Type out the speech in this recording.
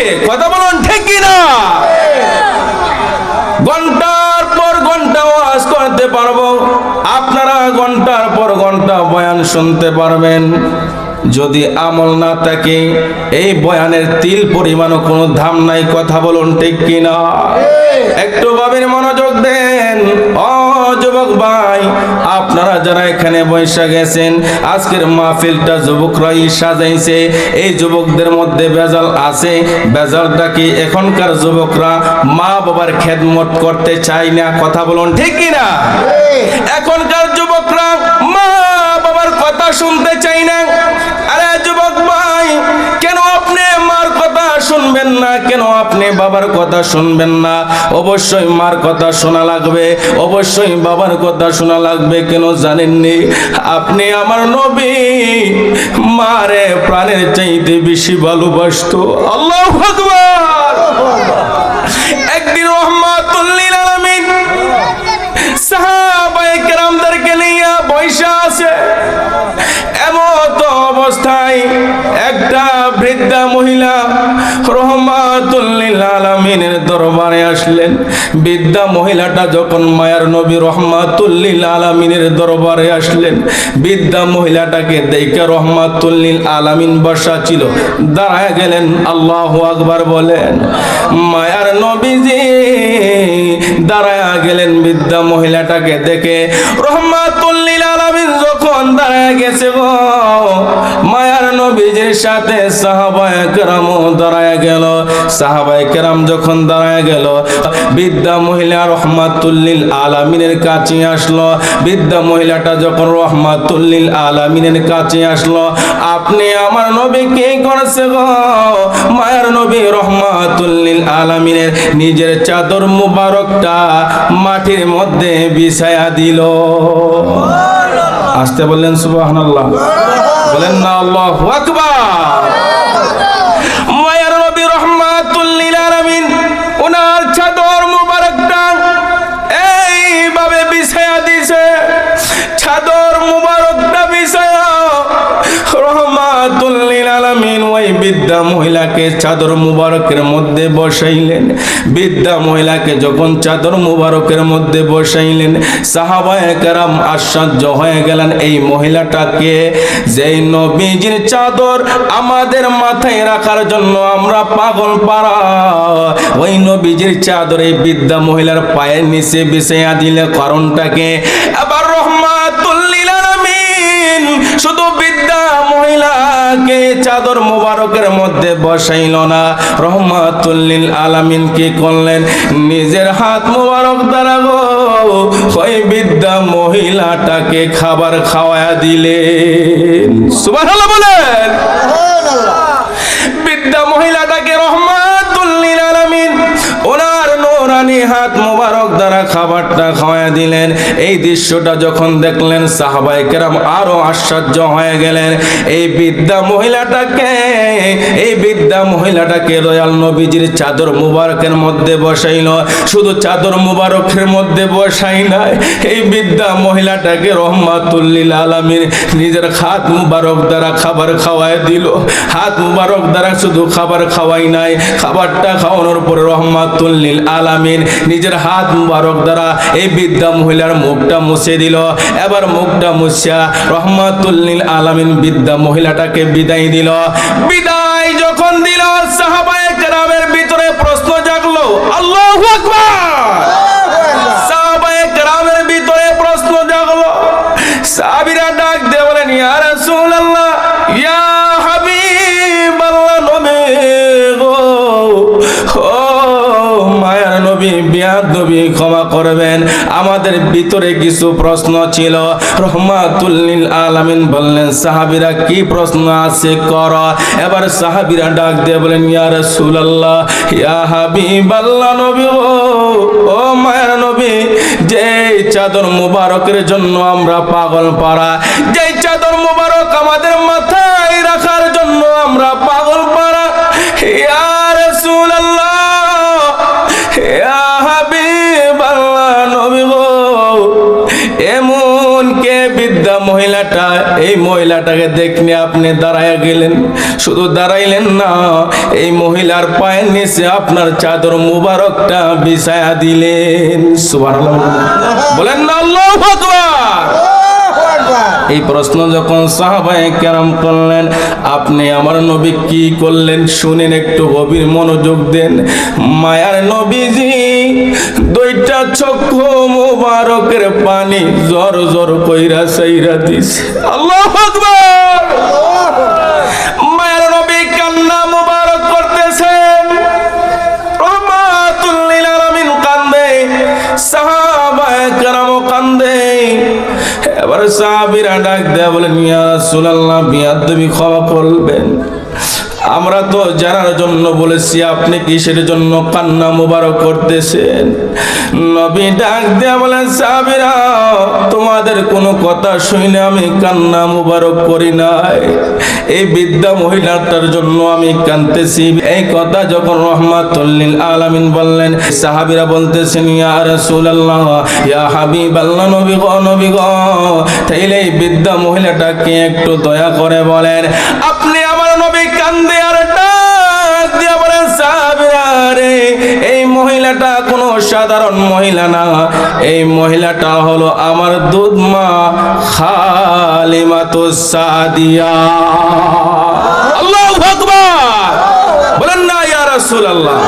পক্ষে কথা বলুন ঠিক কিনা? ঘণ্টার পর ঘণ্টা ওয়াজ করতে পারব। আপনারা ঘণ্টার পর ঘণ্টা বয়ান শুনতে পারবেন। যদি আমল না থাকে, এই বয়ানের তিল পরিমাণও কোনো ধাম নাই, কথা বলুন ঠিক কিনা? একটু ভাবেন মনোযোগ দেন। ও যুবক ভাই আপনারা যারা এখানে বৈশা গেছেন আজকের মাহফিলটা যুবকরাই সাজাইছে। এই যুবকদের মধ্যে বেজাল আছে। বেজালটা কি এখনকার যুবকরা মা বাবার খেদমত করতে চায় না? কথা বলুন ঠিক কিনা এখনকার যুবকরা মা বাবার কথা শুনতে চাই না। আপনি বাবার কথা শুনবেন না। অবশ্যই মার কথা শোনা লাগবে। অবশ্যই বাবার কথা শোনা লাগবে, কেন জানেননি? আপনি আমার নবী, মারে প্রাণের চাইতে বেশি ভালোবাসতো। আল্লাহ একদিন একটা বৃদ্ধা মহিলা রহমাতুল্লিল আলামিনের দরবারে আসলেন। বৃদ্ধা মহিলাটা যখন মায়ার নবী রহমাতুল্লিল আলামিনের দরবারে আসলেন, বৃদ্ধা মহিলাটাকে দেখে রহমাতুল্লিল আলামিন বসা ছিল। দাঁড়ায় গেলেন, আল্লাহ আকবার বলেন, মায়ার নবীজি, দাঁড়ায় গেলেন বৃদ্ধা মহিলাটাকে দেখে। রহমাতুল্লিল সাথে সাহাবায় কেরাম দাঁড়ায় গেল। সাহাবায়ে কেরাম যখন দাঁড়ায় গেল, বৃদ্ধা মহিলা রহমাতুল্লিল আলামিনের কাছে আসলো। বৃদ্ধা মহিলাটা যখন রহমাতুল্লিল আলামিনের কাছে আসলো, আপনি আমার নবী কি করেছে গো? মায়ার নবী রহমাতুল্লিল আলামিনের নিজের চাদর মুবারকটা মাটির মধ্যে বিছায়া দিল। আসতে বললেন সুবাহ বলেন না আল্লাহ আকবার। বৃদ্ধা মহিলাকে চাদর মুবারকের মধ্যে বসাইলেন। বৃদ্ধা মহিলাকে যখন চাদর মুবারকের মধ্যে বসাইলেন সাহাবায়ে কেরাম আশ্চর্য হয়ে গেলেন, এই মহিলাটাকে যেই নবীজির চাদর আমাদের মাথায় রাখার জন্য আমরা পাগল পারা ওই নবীজির চাদর এই বৃদ্ধা মহিলার পায়ের নিচে বিছাইয়া দিলে কারণটাকে আবার রহমাতুল্লিল শুধু মহিলাকে চাদর মোবারকের মধ্যে বসাইল না। রহমাতুল্লিল আলামিন কি করলেন? নিজের হাত মোবারক দ্বারা গো, ওই বিদ্যা মহিলাটাকে খাবার খাওয়া দিলেন। সুবহানাল্লাহ বলেন। বিদ্যা মহিলাটাকে রহমাতুল্লিল আলামিন, ওনার নোরানি হাত মোবারক খাবারটা খাওয়া দিলেন। এই দৃশ্যটা যখন দেখলেন সাহাবাই কেরাম আরও আশ্চর্য হয়ে গেলেন। এই বিদ্যা মহিলাটাকে, এই বিদ্যা মহিলাটাকে দয়াল নবীজির চাদর মুবারকের মধ্যে বসাইল। শুধু চাদর মুবারকের মধ্যে বসাই নাই, এই বিদ্যা মহিলাটাকে রহমাতুল্লিল আলামিন নিজের হাত মুবারক দ্বারা খাবার খাওয়ায় দিল। হাত মুবারক দ্বারা শুধু খাবার খাওয়াই নাই, খাবারটা খাওয়ানোর পরে রহমাতুল্লিল আলামিন নিজের হাত মুবারক দ্বারা এই বৃদ্ধা মহিলার মুখটা মুছে দিল। এবার মুখটা মুছিয়া রহমাতুল্লিল আলামিন বৃদ্ধা মহিলাটাকে বিদায় দিল। বিদায় যখন দিল, সাহাবায়ে কেরামের ভিতরে প্রশ্ন জাগলো, আল্লাহু আকবার! করবেন। আমাদের ভিতরে কিছু প্রশ্ন ছিল। রহমাতুল্লিল আলামিন বললেন, সাহাবীরা কি প্রশ্ন আছে? কর। এবার সাহাবীরা ডাক দিয়ে বলেন ইয়া রাসূলুল্লাহ, ইয়া হাবিবাল্লাহ নবী ও মায়ার নবী যে চাদর মুবারকের জন্য আমরা পাগল পাড়া যে চাদর মুবারক আমাদের মাথায় রাখার জন্য আমরা পাগল পাড়া, ইয়া মহিলাটা, এই মহিলাটাকে দেখলে আপনি গেলেন। শুধু দাঁড়াইলেন না, এই মহিলার পায়ের নিচে আপনার চাদর মুবারকটা বিছায়া দিলেন। বলেন না এই প্রশ্ন যখন সাহাবায়ে কেরাম করলেন, আপনি আমার নবী কি করলেন শুনেন একটু গভীর মনোযোগ দেন। মায়ার নবীজি দুইটা চক্ষু মুবারকের পানি জর জর কইরা সাইরা দিছে। আল্লাহু আকবার! মায়ার নবী কান্না মুবারক করতেছেন। রহমাতুল লিল আলামিন কান্দে সাহাবায়ে কেরাম কান্দে। এবার সাহাবীরা ডাক দেয়া বলেন ইয়া রাসূলুল্লাহ বিয়াদবি ক্ষমা করবেন। আমরা তো জানার জন্য বলেছি, আপনি কিসের জন্য কান্না মুবারক করতেছেন? নবী ডাক দেয়া বলেন, সাহাবীরা, তোমাদের কোনো কথা শুনে আমি কান্না মুবারক করি নাই। এই বিদ্যা মহিলাটার জন্য আমি কানতেছি এই কথা যখন রহমাতুল্লিল আলামিন বললেন, সাহাবীরা বলতেছেন, ইয়া রাসূলুল্লাহ, ইয়া হাবিবাল্লাহ, নবী গো নবী গো। তাইলে এই বিদ্যা মহিলাটাকে একটু দয়া করে বলেন রে এই মহিলাটা কোনো সাধারণ মহিলা না। এই মহিলাটা হলো আমার দুধ মা খালিমাতু সাদিয়া। আল্লাহু আকবার। বলেন না ইয়া রাসূলুল্লাহ।